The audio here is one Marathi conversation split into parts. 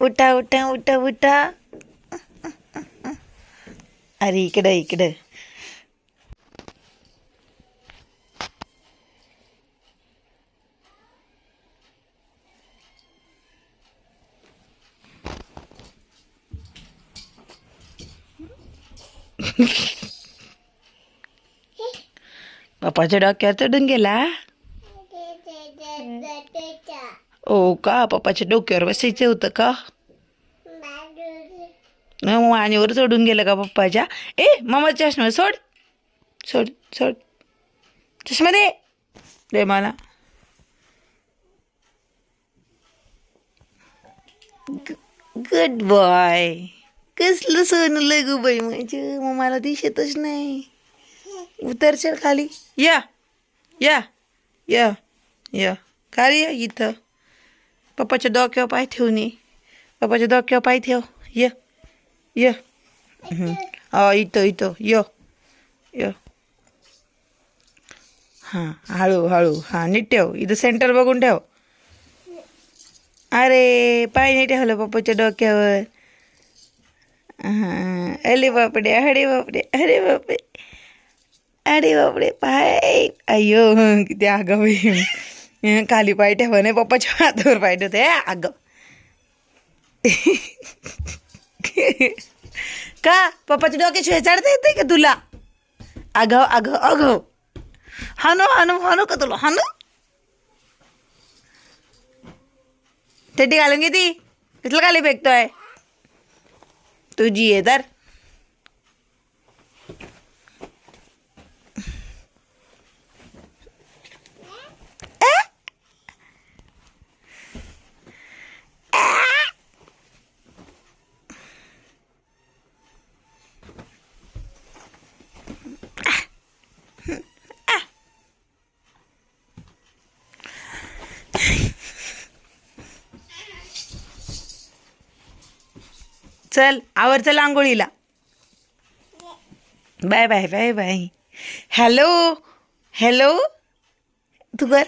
उठा उठा उठा उठा अरे इकडं इकडं बापाच्या डोक्यावर चढून गेला ओ का? पप्पाच्या डोक्यावर बसायचं होतं का? मानेवर चढून गेलं का पप्पाच्या? ए मामा चष्मा सोड. सोड सोड. चष्मा दे. दे मला. गुड बॉय कसलं सोनं लगू बाई म्हणजे? मग मला दिसतच नाही. उतरशील खाली. या. या. या. या. खाली या इथं. पप्पाच्या डोक्यावर पाय ठेवून पप्पाच्या डोक्यावर पाय ठेव. ये. ये. इथं इथं. य. य. हां हळू हळू. हां नीट ठेव. इथं सेंटर बघून ठेव. अरे पाय नाही ठेवलं पप्पाच्या डोक्यावर. हां अरे बापडे अरे बापडे अरे बापडे अरे बापडे पाय. अय्यो किती आगाव बाई खाली पाय ठेवा नाही पप्पाच्या हातावर पाय ठेवते अगं. का? पप्पाच्या डोक्याशिवाय चढता येते का तुला? अग अगं अगं. हानो हानो हानो का तुला? हानो थेटी घालून घेती कसलं खाली फेकतोय? तुझी आहे तर. चल आवर लांगोळीला आंघोळीला. Bye bye bye bye. Hello hello तू कर.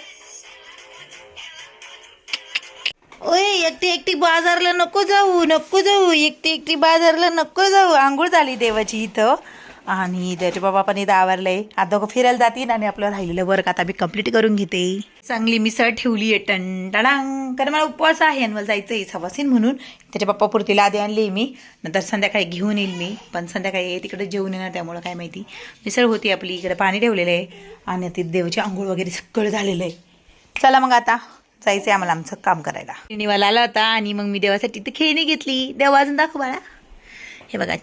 ओय एकटी एकटी बाजारला नको जाऊ नको जाऊ. एकटी एकटी बाजारला नको जाऊ. आंघोळ झाली देवाची इथं. आणि त्याचे बाबा पण इथं आवरलंय आता दोघं फिरायला जातील आणि आपलं राहिलेलं वर्क आता मी कंप्लीट करून घेते. चांगली मिसळ ठेवली आहे. टंटाळांग कारण मला उपवास आहे आणि मला जायचं आहे सवासीन म्हणून. त्याच्या पप्पा पुरतीला आधी आणली मी. नंतर संध्याकाळी घेऊन येईल मी. पण संध्याकाळी तिकडे जेवून येणार त्यामुळं काय माहिती. मिसळ होती आपली इकडे पाणी ठेवलेलं आहे. आणि ते देवाची आंघोळ वगैरे सगळं झालेलं आहे. चला मग आता. जायचं आहे आम्हाला आमचं काम करायला. निवाला आला होता आणि मग मी देवासाठी तर खेळणी घेतली. देवा अजून दाखव बाळा. हे बघा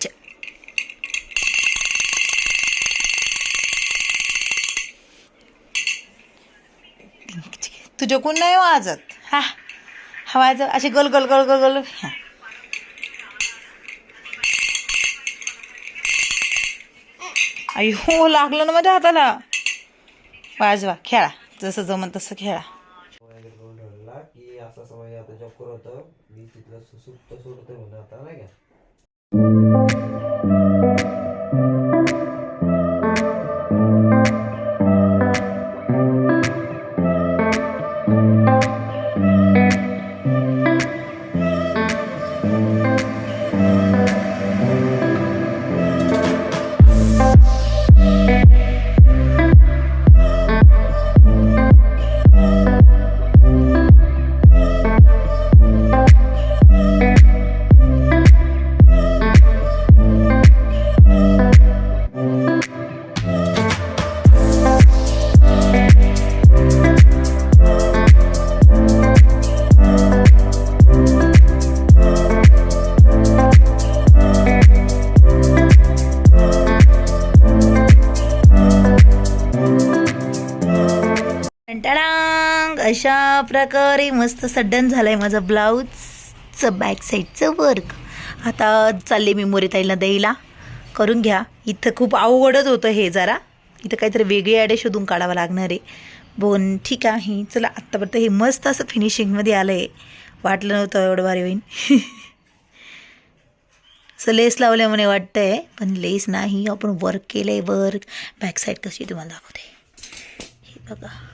तुझे कोण नाही हो वाजत हा. हा वाजत असे गल गल गल गल गल. हा. आई हो लागलं ना माझ्या हाताला. वाजवा खेळा. जसं जमन तसं खेळा. की असं समज आता चक्कर करत मी तिथलं सुसुप्त सोडतोय म्हणून आता नाही का? टडांग अशा प्रकारे मस्त सड्डन आहे माझं ब्लाऊजचं बॅक साईडचं वर्क आता चालले मी मोरेताईला द्यायला. करून घ्या. इथं खूप अवघडच होतं हे जरा. इथं काहीतरी वेगळी आयडिया शोधून काढावं लागणार आहे. बोन ठीक आहे. चला आत्तापर्यंत हे मस्त असं फिनिशिंगमध्ये आलं आहे वाटलं नव्हतं एवढं भारी होईन. असं लेस लावल्यामुळे आहे पण लेस नाही. आपण वर्क केलं आहे वर्क बॅक साईड कशी तुम्हाला दाखवते. हे बघा.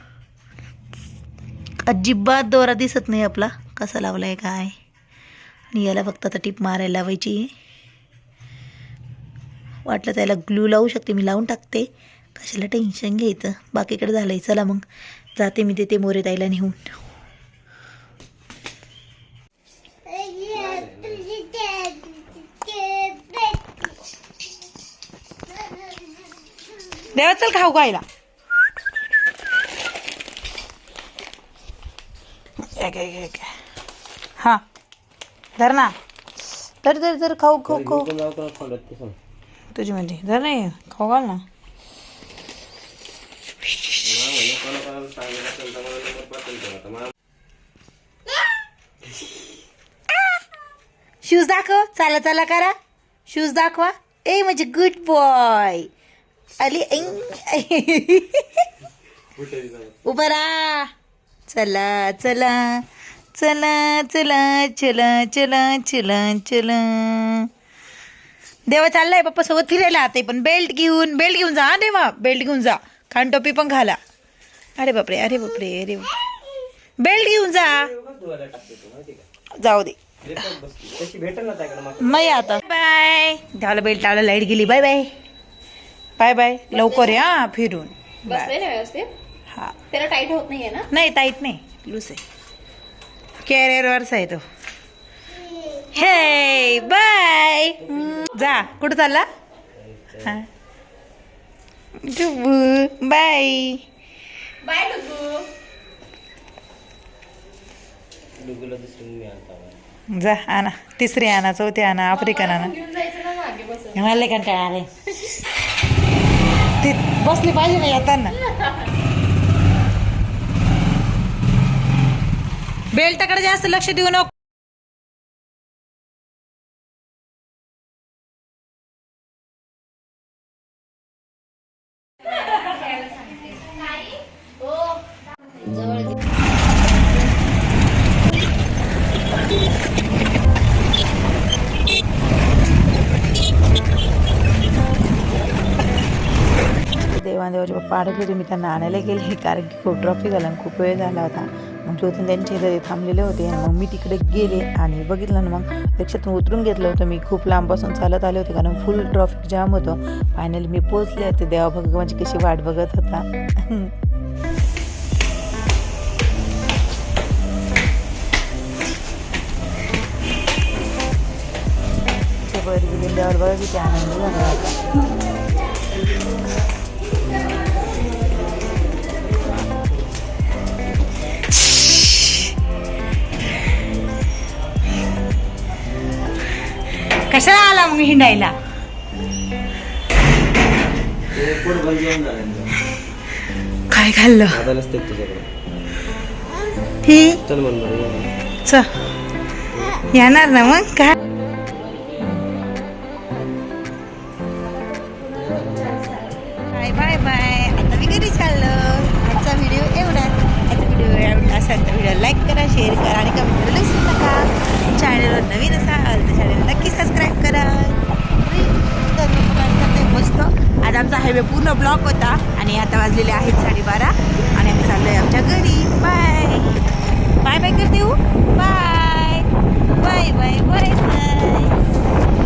अजिबात दोरा दिसत नाही आपला. कसा लावला आहे काय? आणि याला फक्त आता टीप मारायला लावायची. आहे वाटलं त्याला ग्लू लावू शकते मी लावून टाकते. कशाला टेन्शन घ्यायचं? बाकीकडे झालंय. चला मग. जाते मी देते मोरे ताईला नेऊन. देवा चल खाऊ काय काय काय काय हां. धर ना. धर धर धर खाऊ खाऊ खाऊ. तुझी म्हणजे धर नाही खाऊ घाल ना. शूज दाखव. चाला चाला करा. शूज दाखवा. ए म्हणजे गुड बॉय अली ऐं. उभं राहा. चला चला चला चला चला चला चला चला. देवा चाललाय पप्पा सोबत फिरायला आता पण. बेल्ट घेऊन बेल्ट घेऊन जा देवा. बेल्ट घेऊन जा. खान टोपी पण घाला. अरे बापरे अरे बापरे अरे बेल्ट घेऊन जा. जाऊ दे. मग आता. बाय. देवाला बेल्ट लावला लाइट गेली. Bye bye. Bye bye. लवकर या फिरून. बाय. हा. त्याला टाईट होत नाहीये ना? नाही टाईट नाही. लूस आहे. कॅरियरवरच आहे तो. हे बाय जा. कुठं चालला? हा. डुबू. Bye bye. जा आणा. तिसरी आणा चौथी आणा आफ्रिकन आणा. मला कंटाळा आले ते बसली पाहिजे ना. येताना बेल्टाकडे जास्त लक्ष देऊ नको. देवांदेवाचे पप्पा अडकले होते मी त्यांना आणायला गेले कारण की खूप ट्रॉफिक झाला खूप वेळ झाला होता. मग ज्योतीन त्यांच्या इथे थांबलेले होते आणि मग मी तिकडे गेले आणि बघितलं ना मग रिक्षातून उतरून घेतलं होतं. मी खूप लांबपासून चालत आले होते कारण फुल ट्रॉफिक जाम होतं. फायनली मी पोचले होते देवा भगवानची कशी वाट बघत होता. वर गेले देवाला बघा किती आनंद झाला कशाला आला मग हिंडायला. काय खाल्लं? आता ही. च येणार ना मग? काय? Bye bye bye. आता मी घरी चाललो. आजचा व्हिडिओ एवढा. आजचा व्हिडिओ आवडला असेल तर व्हिडिओ लाईक करा शेअर करा आणि कमेंट विसरू नका. चॅनलवर नवीन असाल तर चॅनल नक्की सबस्क्राईब करा मस्त आज आमचा हायवे पूर्ण ब्लॉक होता आणि आता वाजलेले आहेत साडेबारा आणि आम्ही आहे आमच्या घरी. बाय. बाय बाय करते हो. Bye. Bye bye bye bye.